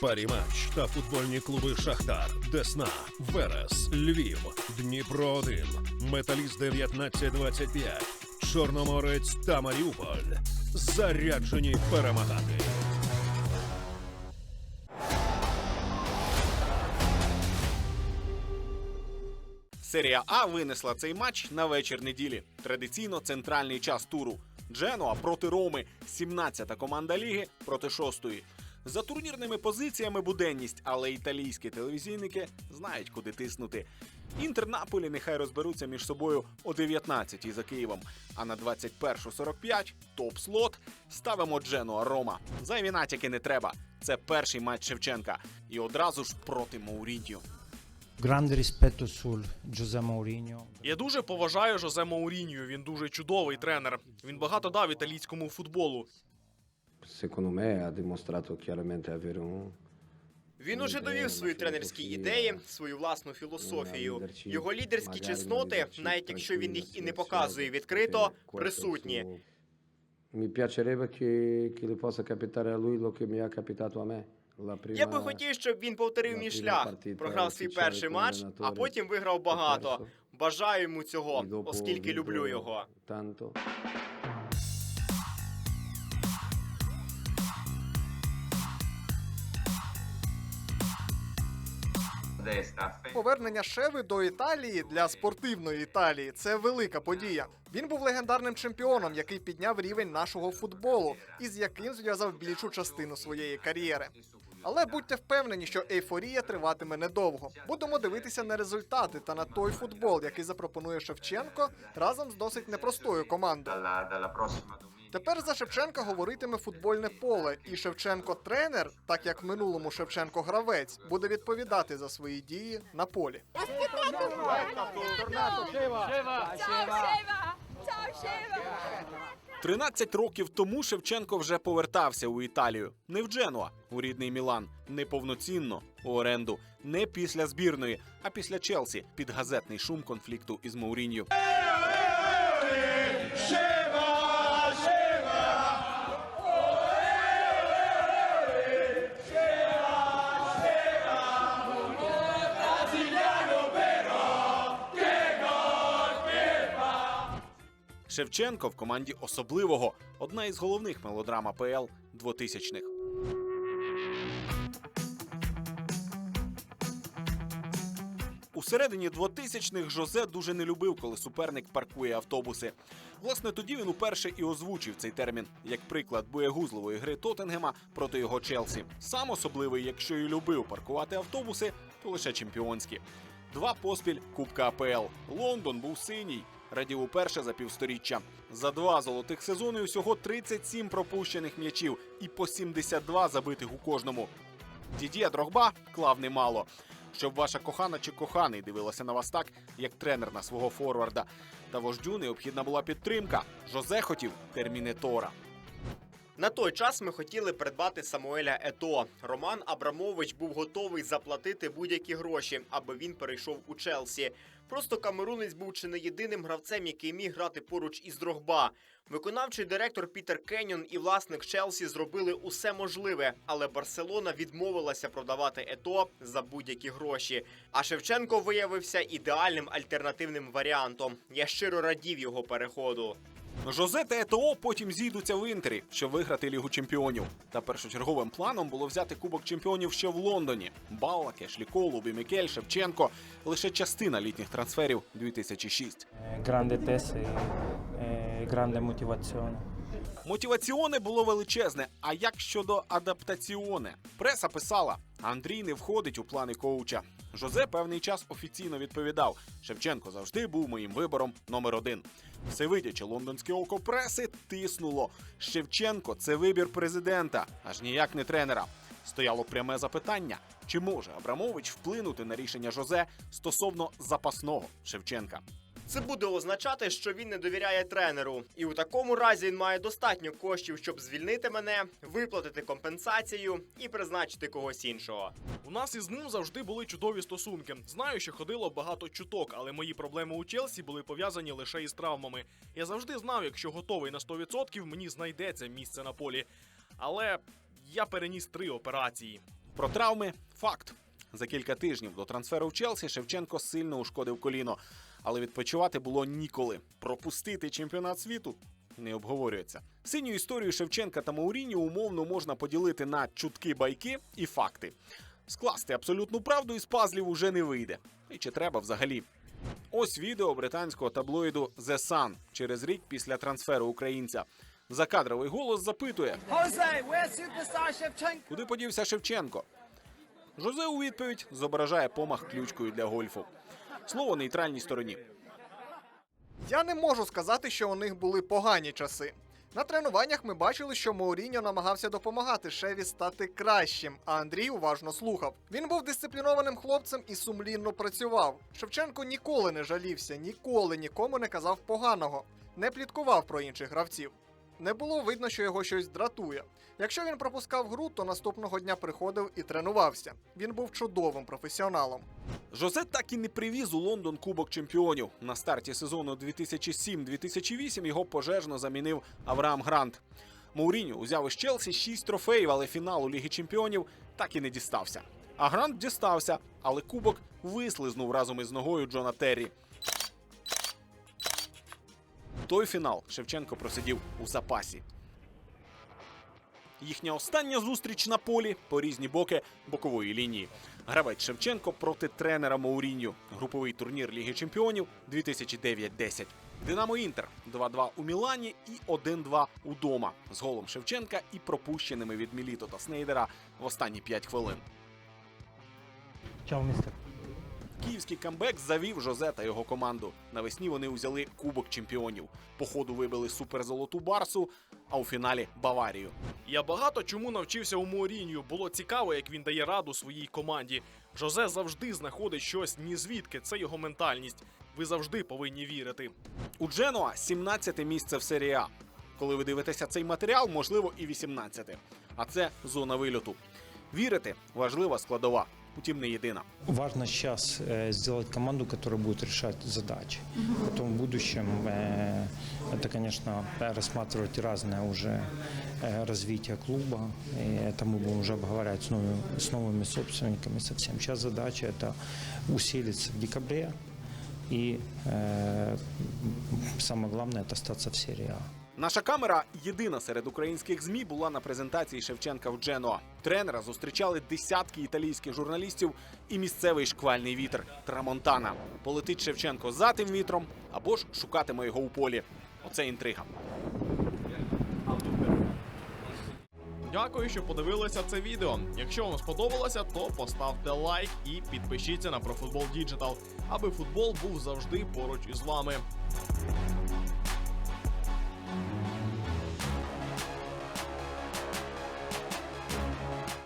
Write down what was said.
Паріматч та футбольні клуби Шахтар, Десна, Верес, Львів, Дніпро 1, Металіст 1925, Чорноморець та Маріуполь. Заряджені перемагати. Серія А винесла цей матч на вечір неділі. Традиційно центральний час туру. Дженуа проти Роми, 17-та команда ліги проти 6-ї. За турнірними позиціями буденність, але італійські телевізійники знають, куди тиснути. Інтер Наполі нехай розберуться між собою о 19-й за Києвом. А на 21.45 топ-слот ставимо Дженуа Рома. Зайві натяки не треба. Це перший матч Шевченка. І одразу ж проти Мауріньо. Grande rispetto sul José Mourinho. Я дуже поважаю Жозе Маурінію. Він дуже чудовий тренер. Він багато дав італійському футболу. Secondo me ha dimostrato chiaramente avere un, Він уже довів свої тренерські ідеї, свою власну філософію. Його лідерські чесноти, навіть якщо він їх і не показує відкрито, присутні. Mi piacerebbe che, che le possa capitare a lui lo che mi ha capitato a me. Я би хотів, щоб він повторив мій шлях, програв свій перший матч, а потім виграв багато. Бажаю йому цього, оскільки люблю його. Повернення Шеви до Італії для спортивної Італії це велика подія. Він був легендарним чемпіоном, який підняв рівень нашого футболу і з яким зв'язав більшу частину своєї кар'єри. Але будьте впевнені, що ейфорія триватиме недовго. Будемо дивитися на результати та на той футбол, який запропонує Шевченко разом з досить непростою командою. Тепер за Шевченка говоритиме футбольне поле, і Шевченко тренер, так як в минулому Шевченко гравець, буде відповідати за свої дії на полі. 13 років тому Шевченко вже повертався у Італію. Не в Дженуа, у рідний Мілан, не повноцінно у оренду, не після збірної, а після Челсі під газетний шум конфлікту із Мауріньо. Шевченко в команді особливого одна із головних мелодрам АПЛ 2000-х. У середині 2000-х Жозе дуже не любив, коли суперник паркує автобуси. Власне, тоді він уперше і озвучив цей термін як приклад боєгузливої гри Тоттенгема проти його Челсі. Сам особливий, якщо і любив паркувати автобуси, то лише чемпіонські. Два поспіль Кубка АПЛ. Лондон був синій. Радів уперше за півсторіччя. За два золотих сезони усього 37 пропущених м'ячів і по 72 забитих у кожному. Дід'є Дрогба клав немало. Щоб ваша кохана чи коханий дивилася на вас так, як тренер на свого форварда. Та вождю необхідна була підтримка. Жозе хотів термінетора. На той час ми хотіли придбати Самуеля Ето. Роман Абрамович був готовий заплатити будь-які гроші, аби він перейшов у Челсі. Просто камерунець був чи не єдиним гравцем, який міг грати поруч із Дрогба. Виконавчий директор Пітер Кеньон і власник Челсі зробили усе можливе, але Барселона відмовилася продавати Ето за будь-які гроші. А Шевченко виявився ідеальним альтернативним варіантом. Я щиро радів його переходу. Жозе та ЕТО потім зійдуться в інтері, щоб виграти Лігу чемпіонів. Та першочерговим планом було взяти Кубок чемпіонів ще в Лондоні. Баллак, Ешлі Кол, Лубі Мікель, Шевченко лише частина літніх трансферів 2006. Eh, Grande testa e eh. Мотиваціоне було величезне. А як щодо адаптаціоне? Преса писала: Андрій не входить у плани коуча. Жозе певний час офіційно відповідав: Шевченко завжди був моїм вибором номер один. Всевидяче лондонське око преси тиснуло. Шевченко це вибір президента, аж ніяк не тренера. Стояло пряме запитання: чи може Абрамович вплинути на рішення Жозе стосовно запасного Шевченка? Це буде означати, що він не довіряє тренеру, і у такому разі він має достатньо коштів, щоб звільнити мене, виплатити компенсацію і призначити когось іншого. У нас із ним завжди були чудові стосунки. Знаю, що ходило багато чуток, але мої проблеми у Челсі були пов'язані лише із травмами. Я завжди знав, якщо готовий на 100%, мені знайдеться місце на полі. Але я переніс три операції. Про травми факт. За кілька тижнів до трансферу в Челсі Шевченко сильно ушкодив коліно, але відпочивати було ніколи. Пропустити чемпіонат світу не обговорюється. Синю історію Шевченка та Мауріні умовно можна поділити на чутки байки і факти. Скласти абсолютну правду із пазлів уже не вийде. І чи треба взагалі? Ось відео британського таблоїду The Sun через рік після трансферу українця. Закадровий голос запитує: Куди подівся Шевченко? Жозе у відповідь зображає помах ключкою для гольфу. Слово нейтральній стороні. Я не можу сказати, що у них були погані часи. На тренуваннях ми бачили, що Мауріньо намагався допомагати Шеві стати кращим, а Андрій уважно слухав. Він був дисциплінованим хлопцем і сумлінно працював. Шевченко ніколи не жалівся, ніколи нікому не казав поганого, не пліткував про інших гравців. Не було видно, що його щось дратує. Якщо він пропускав гру, то наступного дня приходив і тренувався. Він був чудовим професіоналом. Жозе так і не привіз у Лондон Кубок чемпіонів. На старті сезону 2007-2008 його пожежно замінив Авраам Грант. Мауріньо узяв із Челсі 6 трофеїв, але фіналу Ліги Чемпіонів так і не дістався. А Грант дістався, але кубок вислизнув разом із ногою Джона Террі. Той фінал Шевченко просидів у запасі. Їхня остання зустріч на полі по різні боки бокової лінії. Гравець Шевченко проти тренера Мауріньо. Груповий турнір Ліги Чемпіонів 2009-10. Динамо Інтер 2-2 у Мілані і 1-2 удома з голом Шевченка і пропущеними від Міліто та Снейдера в останні 5 хвилин. Чао, мистер. Київський камбек завів Жозе та його команду. Навесні вони узяли Кубок чемпіонів. По ходу вибили суперзолоту Барсу, а у фіналі Баварію. Я багато чому навчився у Морінью. Було цікаво, як він дає раду своїй команді. Жозе завжди знаходить щось ні звідки. Це його ментальність. Ви завжди повинні вірити. У Дженуа 17 місце в серії А. Коли ви дивитеся цей матеріал, можливо, і 18. А це зона вильоту. Вірити важлива складова, утім не єдина. Важно сейчас э, сделать команду, которая будет решать задачи. Потом в будущем э, это, конечно, рассматривать разное уже э, развитие клуба. И это мы будем уже обговаривать с, новыми, с новыми собственниками совсем. Сейчас задача это усилиться в декабре. И э, самое главное это остаться в серии А. Наша камера єдина серед українських змі була на презентації Шевченка в Дженуа. Тренера зустрічали десятки італійських журналістів і місцевий шквальний вітер Трамонтана. Полетить Шевченко за тим вітром або ж шукатиме його у полі. Оце інтрига. Дякую, що подивилися це відео. Якщо вам сподобалося, то поставте лайк і підпишіться на ProFootball Digital, аби футбол був завжди поруч із вами.